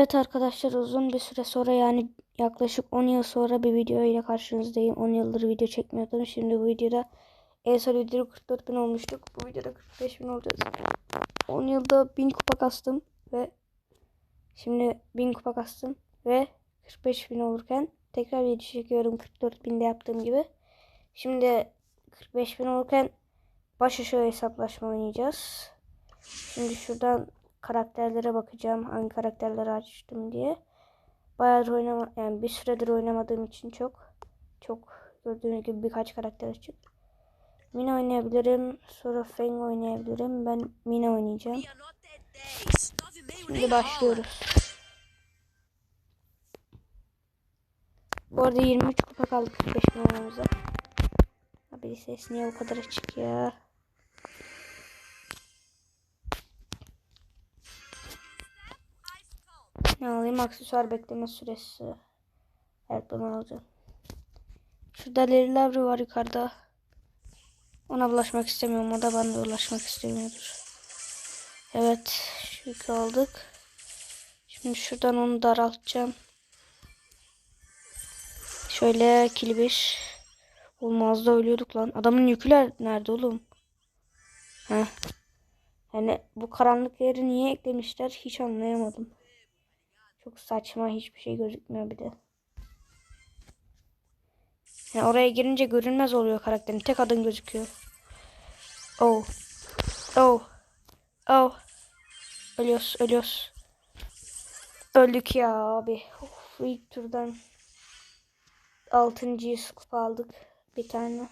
Evet arkadaşlar uzun bir süre sonra yani yaklaşık 10 yıl sonra bir video ile karşınızdayım. 10 yıldır video çekmiyordum. Şimdi bu videoda en son video 44 bin olmuştuk. Bu videoda 45 bin olacağız. 10 yılda 1000 kupa kastım ve şimdi 1000 kupa kastım ve 45 bin olurken tekrar video çekiyorum 44 binde yaptığım gibi. Şimdi 45 bin olurken baş aşağı hesaplaşma oynayacağız. Şimdi şuradan karakterlere bakacağım. Hangi karakterleri açtım diye. Bayağı oynama yani bir süredir oynamadığım için çok çok gördüğünüz gibi birkaç karakter açık. Mina oynayabilirim. Sonra Feng oynayabilirim. Ben Mina oynayacağım. Şimdi başlıyoruz. Bu arada 23 kupa kaldı 45 bin oynamamıza. Abi ses niye o kadar açık ya? Ne alayım? Aksesuar bekleme süresi. Evet bunu alacağım. Şurada Larry var yukarıda. Ona bulaşmak istemiyorum. O da bana ulaşmak istemiyordur. Evet. Şu aldık. Şimdi şuradan onu daraltacağım. Şöyle kilibir. Olmaz da ölüyorduk lan. Adamın yüküler nerede oğlum? Heh. Yani bu karanlık yeri niye eklemişler hiç anlayamadım. Çok saçma hiçbir şey gözükmüyor bir de. Yani oraya girince görünmez oluyor karakterin. Tek adın gözüküyor. Oh. Oh. Oh. Ölüyoruz, ölüyoruz. Öldük ya abi. Of, ilk turdan 6. kupa aldık. Bir tane.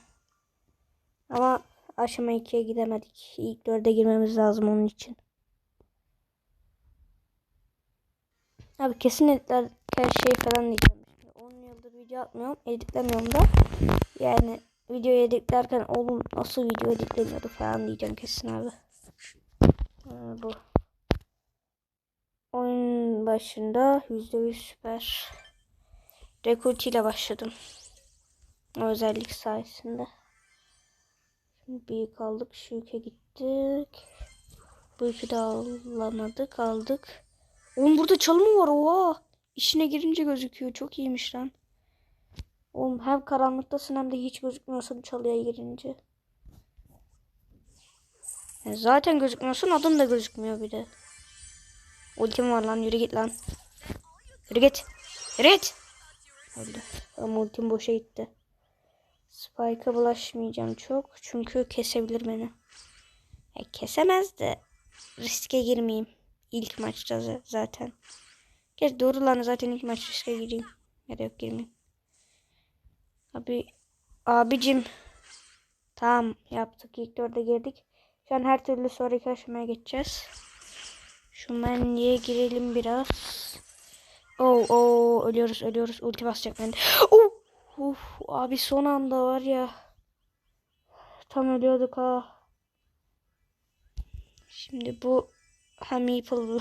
Ama aşama 2'ye gidemedik. İlk 4'e girmemiz lazım onun için. Abi kesin editler her şey falan diyeceğim. Şimdi 10 yıldır video atmıyorum. Editlemiyorum da. Yani videoyu editlerken oğlum nasıl video editleniyordu falan diyeceğim kesin abi. Ee, bu. Oyun başında %100 süper. Rekord ile başladım. O özellik sayesinde. Şimdi büyük aldık. Şu ülke gittik. Bu yükü de alamadık. Aldık. Oğlum burada çalı mı var? Oha. İşine girince gözüküyor. Çok iyiymiş lan. Oğlum hem karanlıktasın hem de hiç gözükmüyorsun çalıya girince. Ya zaten gözükmüyorsun adın da gözükmüyor bir de. Ultim var lan yürü git lan. Yürü git. Yürü git. Öldü. Ama ultim boşa gitti. Spike'a bulaşmayacağım çok. Çünkü kesebilir beni. Ya kesemez de riske girmeyeyim. İlk maçta zaten. Geç doğru lan zaten ilk maç riske gireyim. Ya da yok girmeyeyim. Abi abicim. Tamam yaptık. İlk dörde girdik. Şu an her türlü sonraki aşamaya geçeceğiz. Şu menliğe girelim biraz. Oo, oo ölüyoruz ölüyoruz. Ulti basacak bende. Oh, uf, abi son anda var ya. Tam ölüyorduk ha. Şimdi bu Ha Meeple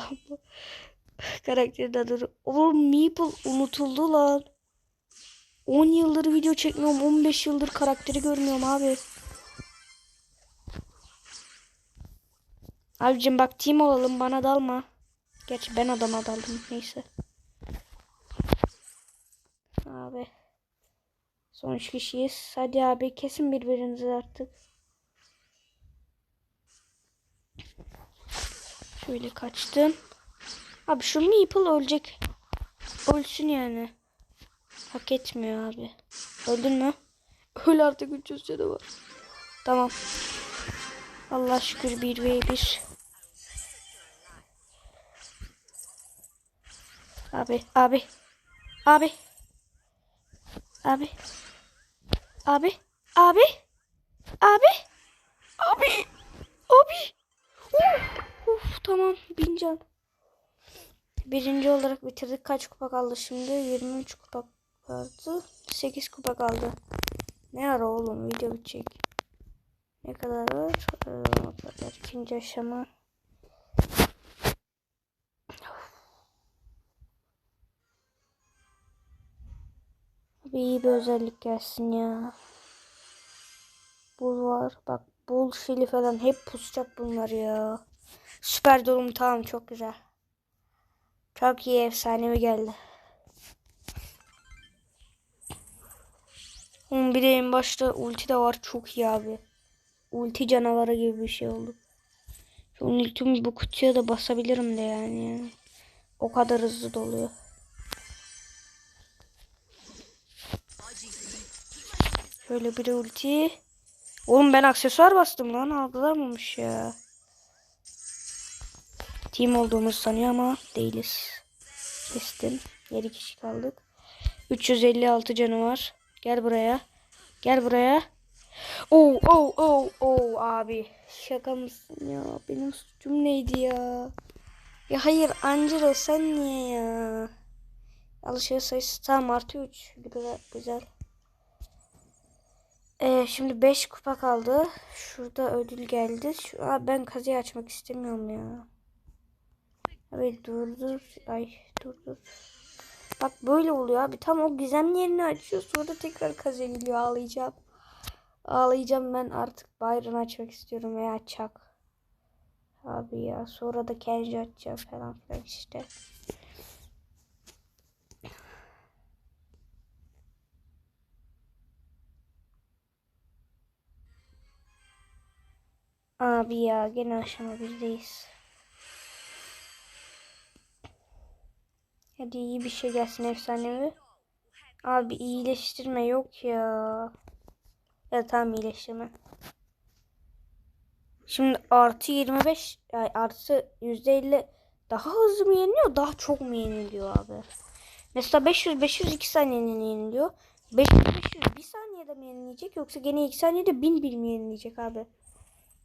Karakterin adı. Oğlum Meeple unutuldu lan. 10 yıldır video çekmiyorum. 15 yıldır karakteri görmüyorum abi. Abicim bak team olalım bana dalma. Gerçi ben adama daldım neyse. Abi. Son üç kişiyiz. Hadi abi kesin birbirinizi artık. Şöyle kaçtım. Abi şu Meeple ölecek. Ölsün yani. Hak etmiyor abi. Öldün mü? Öl artık 300 canı var. Tamam. Allah şükür 1 ve 1. Abi, abi. Abi. Abi. Abi. Abi. Abi. Abi. Abi. Uh. Uf tamam bin can. Birinci olarak bitirdik. Kaç kupa kaldı şimdi? 23 kupa kaldı. 8 kupa kaldı. Ne ara oğlum video bitecek. Ne kadar var? Ee. İkinci aşama. Abi iyi bir özellik gelsin ya. Bul var. Bak bul şili falan hep pusacak bunlar ya. Süper durum tamam çok güzel. Çok iyi efsanevi geldi. Onun bir de en başta ulti de var. Çok iyi abi. Ulti canavarı gibi bir şey oldu. Şu ultimi bu kutuya da basabilirim de yani. O kadar hızlı doluyor. Şöyle bir ulti. Oğlum ben aksesuar bastım lan algılamamış ya. Team olduğumuzu sanıyor ama değiliz. Kestim. 7 kişi kaldık. 356 canı var. Gel buraya. Gel buraya. Oo oo oo oo abi. Şaka mısın ya? Benim suçum neydi ya? Ya hayır Angelo sen niye ya? Alışveriş sayısı tam artı 3. Güzel. güzel. Ee, şimdi 5 kupa kaldı. Şurada ödül geldi. Şu, Aa, ben kazıyı açmak istemiyorum ya. Evet dur dur. Ay dur dur. Bak böyle oluyor abi. Tam o gizemli yerini açıyor. Sonra tekrar kazı geliyor. Ağlayacağım. Ağlayacağım ben artık Byron açmak istiyorum veya Chuck. Abi ya sonra da Kenji açacağım falan filan işte. Abi ya gene aşama birdeyiz. Hadi iyi bir şey gelsin efsanevi. Abi iyileştirme yok ya. Ya tamam iyileştirme. Şimdi artı 25 yani artı %50 daha hızlı mı yeniliyor daha çok mu yeniliyor abi? Mesela 500 500 2 saniyede yeniliyor. 500 500 1 saniyede mi yenilecek yoksa gene 2 saniyede 1000 1 mi yenilecek abi?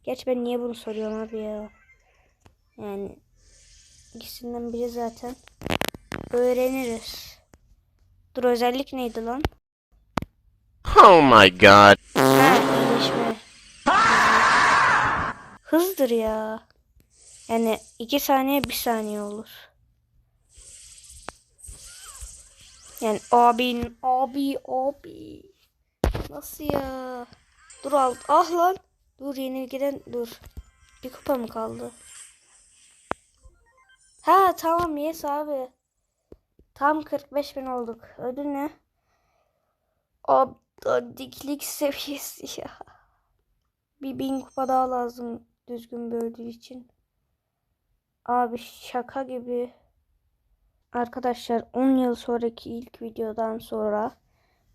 Geç ben niye bunu soruyorum abi ya? Yani ikisinden biri zaten. Öğreniriz. Dur özellik neydi lan? Oh my god. Ha iyileşme. Hızdır ya. Yani iki saniye bir saniye olur. Yani abin abi abi. Nasıl ya? Dur al. Ah lan. Dur yenilgiden dur. Bir kupa mı kaldı? Ha tamam yes abi. Tam 45 bin olduk. Ödül ne? Abdadiklik seviyesi ya. Bir bin kupa daha lazım düzgün bir ödül için. Abi şaka gibi. Arkadaşlar 10 yıl sonraki ilk videodan sonra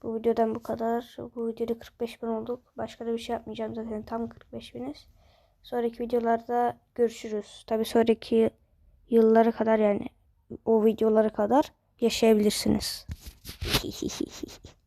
bu videodan bu kadar. Bu videoda 45 bin olduk. Başka da bir şey yapmayacağım zaten tam 45 biniz. Sonraki videolarda görüşürüz. Tabi sonraki yıllara kadar yani o videolara kadar yaşayabilirsiniz.